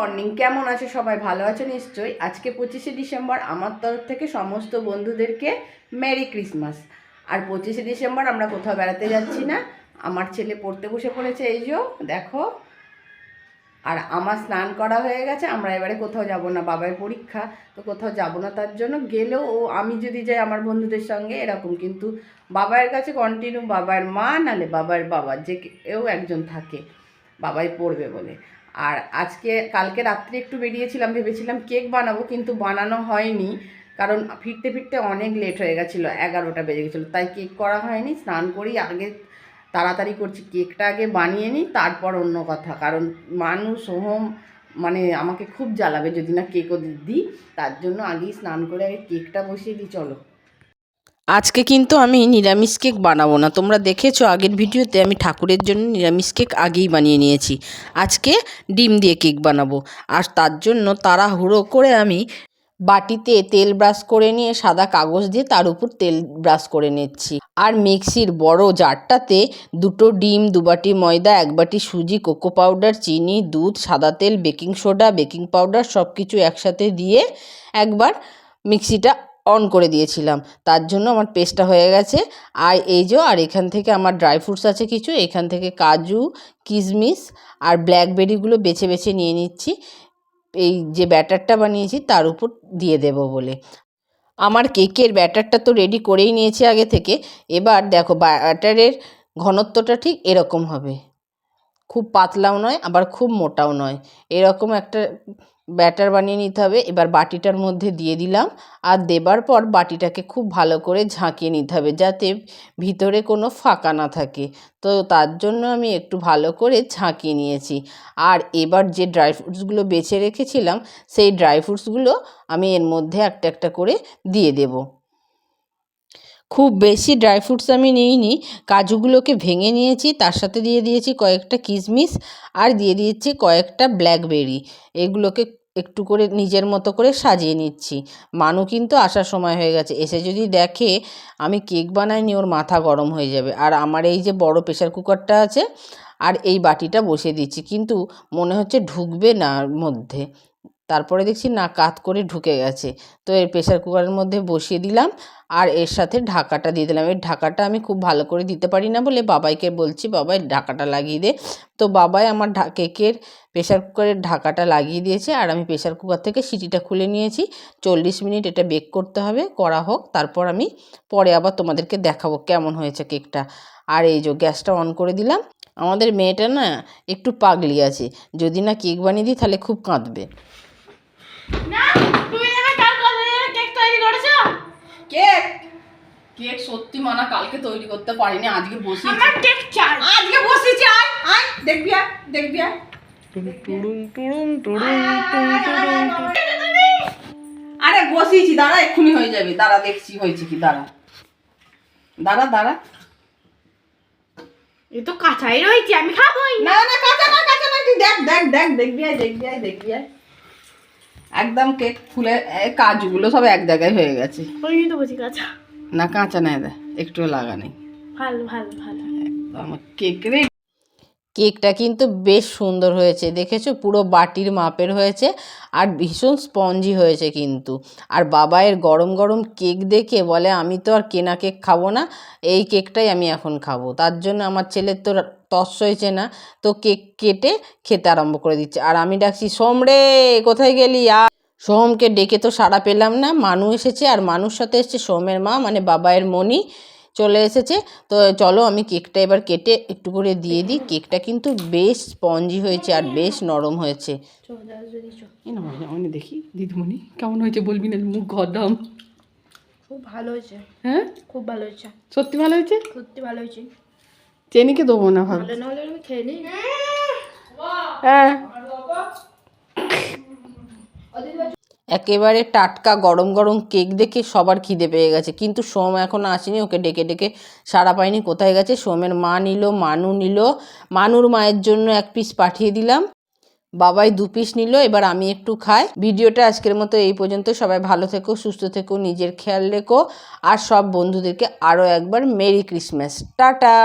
Morning. কেমন আছে সবাই? ভালো আছে নিশ্চয়ই? আজকে পঁচিশে ডিসেম্বর, আমার তরফ থেকে সমস্ত বন্ধুদেরকে মেরি ক্রিসমাস। আর পঁচিশে ডিসেম্বর আমরা কোথাও বেড়াতে যাচ্ছি না। আমার ছেলে পড়তে বসে পড়েছে, এই যে দেখো। আর আমার স্নান করা হয়ে গেছে, আমরা এবারে কোথাও যাব না, বাবার পরীক্ষা। তো কোথাও যাব না, তার জন্য গেলেও ও, আমি যদি যাই আমার বন্ধুদের সঙ্গে, এরকম। কিন্তু বাবার কাছে কন্টিনিউ বাবার মা নালে বাবার বাবা, যে কেউ একজন থাকে, বাবাই পড়বে বলে। আর আজকে, কালকে রাত্রে একটু বেরিয়েছিলাম, ভেবেছিলাম কেক বানাবো, কিন্তু বানানো হয়নি। কারণ ফিরতে ফিরতে অনেক লেট হয়ে গেছিল, এগারোটা বেজে গেছিল। তাই কেক করা হয়নি, স্নান করি, আগে তাড়াতাড়ি করছি। কেকটা আগে বানিয়ে নিই, তারপর অন্য কথা। কারণ মানুষ হোম মানে আমাকে খুব জ্বালাবে যদি না কেকও দিই। তার জন্য আগেই স্নান করে আগে কেকটা বসিয়ে দিই, চলো। আজকে কিন্তু আমি নিরামিষ কেক বানাবো না। তোমরা দেখেছ আগের ভিডিওতে আমি ঠাকুরের জন্য নিরামিষ কেক আগেই বানিয়ে নিয়েছি। আজকে ডিম দিয়ে কেক বানাবো। আর তার জন্য তাড়াহুড়ো করে আমি বাটিতে তেল ব্রাশ করে নিয়ে সাদা কাগজ দিয়ে তার উপর তেল ব্রাশ করে নিচ্ছি। আর মিক্সির বড় জারটাতে দুটো ডিম দু বাটি ময়দা এক বাটি সুজি, কোকো পাউডার, চিনি, দুধ, সাদা তেল, বেকিং সোডা, বেকিং পাউডার সব কিছু একসাথে দিয়ে একবার মিক্সিটা অন করে দিয়েছিলাম। তার জন্য আমার পেস্টটা হয়ে গেছে। আর এই যে, আর এখান থেকে আমার ড্রাই ফ্রুটস আছে কিছু, এখান থেকে কাজু, কিশমিশ আর ব্ল্যাকবেরিগুলো বেছে বেছে নিয়ে নিচ্ছি। এই যে ব্যাটারটা বানিয়েছি, তার উপর দিয়ে দেব বলে। আমার কেকের ব্যাটারটা তো রেডি করেই নিয়েছি আগে থেকে। এবার দেখো, ব্যাটারের ঘনত্বটা ঠিক এরকম হবে। খুব পাতলাও নয়, আবার খুব মোটাও নয়। এরকম একটা ব্যাটার বানিয়ে নিতে হবে। এবার বাটিটার মধ্যে দিয়ে দিলাম। আর দেবার পর বাটিটাকে খুব ভালো করে ঝাঁকিয়ে নিতে হবে যাতে ভিতরে কোনো ফাঁকা না থাকে। তো তার জন্য আমি একটু ভালো করে ঝাঁকিয়ে নিয়েছি। আর এবার যে ড্রাই ফ্রুটসগুলো বেছে রেখেছিলাম, সেই ড্রাই ফ্রুটসগুলো আমি এর মধ্যে একটা একটা করে দিয়ে দেবো। খুব বেশি ড্রাই ফ্রুটস আমি নিইনি। কাজুগুলোকে ভেঙে নিয়েছি, তার সাথে দিয়ে দিয়েছি কয়েকটা কিশমিশ আর দিয়ে দিয়েছি কয়েকটা ব্ল্যাকবেরি এগুলোকে একটু করে নিজের মতো করে সাজিয়ে নিচ্ছি। মানু কিন্তু আসার সময় হয়ে গেছে। এসে যদি দেখে আমি কেক বানাইনি, ওর মাথা গরম হয়ে যাবে। আর আমার এই যে বড় প্রেশার কুকারটা আছে, আর এই বাটিটা বসিয়ে দিচ্ছি। কিন্তু মনে হচ্ছে ঢুকবে না মধ্যে। তারপরে দেখছি না, কাত করে ঢুকে গেছে। তো এর প্রেশার কুকারের মধ্যে বসিয়ে দিলাম আর এর সাথে ঢাকাটা দিয়ে দিলাম। এর ঢাকাটা আমি খুব ভালো করে দিতে পারি না বলে বাবাইকে বলছি, বাবাই ঢাকাটা লাগিয়ে দে। তো বাবাই আমার ঢা, কেকের প্রেশার কুকারের ঢাকাটা লাগিয়ে দিয়েছে আর আমি প্রেশার কুকার থেকে সিটিটা খুলে নিয়েছি। চল্লিশ মিনিট এটা বেক করতে হবে, করা হোক, তারপর আমি পরে আবার তোমাদেরকে দেখাবো কেমন হয়েছে কেকটা। আর এই যে গ্যাসটা অন করে দিলাম, আমাদের মেয়েটা না একটু পাগলি আছে, যদি না কেক বানিয়ে দিই তাহলে খুব কাঁদবে। না তুমি এখানে কাল কবে কেক তৈরি করেছ কেক কেক সত্যি মানা কালকে তৈরি করতে পারিনি আজকে বসিয়েছি আমার কেক চাই আজকে বসেছি আয় আয় দেখবি আয় দেখবি আয় আরে বসিয়েছি দাঁড়া এক্ষুনি হয়ে যাবে দাঁড়া দেখছি হয়েছে কি দাঁড়া দাঁড়া দাঁড়া এ তো কাঁচাই রয়েছে আমি খাবোই না না কাঁচা না কাঁচা না তুই দেখ দেখ দেখ দেখবি আয় দেখবি আয় দেখবি আয় একদম কেক ফুলে কাজগুলো সব এক জায়গায় হয়ে গেছে। ওই তো বলছি কাঁচা। না কাঁচা নেই একটু লাগা নেই। ভালো ভালো ভালো। কেক রে কেকটা কিন্তু বেশ সুন্দর হয়েছে। দেখেছ? পুরো বাটির মাপের হয়েছে আর ভীষণ স্পঞ্জি হয়েছে কিন্তু। আর বাবায়ের গরম গরম কেক দেখে বলে, আমি তো আর কেনা কেক খাব না, এই কেকটাই আমি এখন খাব। তার জন্য আমার ছেলের তো তস হয়েছে না, তো কেক কেটে খেতে আরম্ভ করে দিচ্ছে। আর আমি ডাকছি সোম রে কোথায় গেলি? আর সোমকে ডেকে তো সাড়া পেলাম না। মানু এসেছে আর মানুষ সাথে এসেছে সোমের মা মানে বাবায়ের মনি চলে এসেছে। তো চলো আমি কেকটা এবার কেটে একটু করে দিয়ে দিই। কেকটা কিন্তু বেশ স্পঞ্জি হয়েছে আর বেশ নরম হয়েছে। এই না আমি দেখি দিদিমণি কেমন হয়েছে বলবি না মুখ গরম খুব ভালো হয়েছে। হ্যাঁ? খুব ভালো হয়েছে। সত্যি ভালো হয়েছে? সত্যি ভালো হয়েছে। চেনিকে দেবো না ভালো হ্যাঁ। একেবারে টাটকা গরম গরম কেক দেখে সবার খিদে পেয়ে গেছে। কিন্তু সোম এখনও আসেনি, ওকে ডেকে ডেকে সারা পায়নি কোথায় গেছে? সোমের মা নিল, মানু নিল, মানুর মায়ের জন্য এক পিস পাঠিয়ে দিলাম। বাবাই দু পিস নিল, এবার আমি একটু খাই। ভিডিওটা আজকের মতো এই পর্যন্ত। সবাই ভালো থেকো, সুস্থ থেকো, নিজের খেয়াল রেখো। আর সব বন্ধুদেরকে আরও একবার মেরি ক্রিসমাস। টাটা!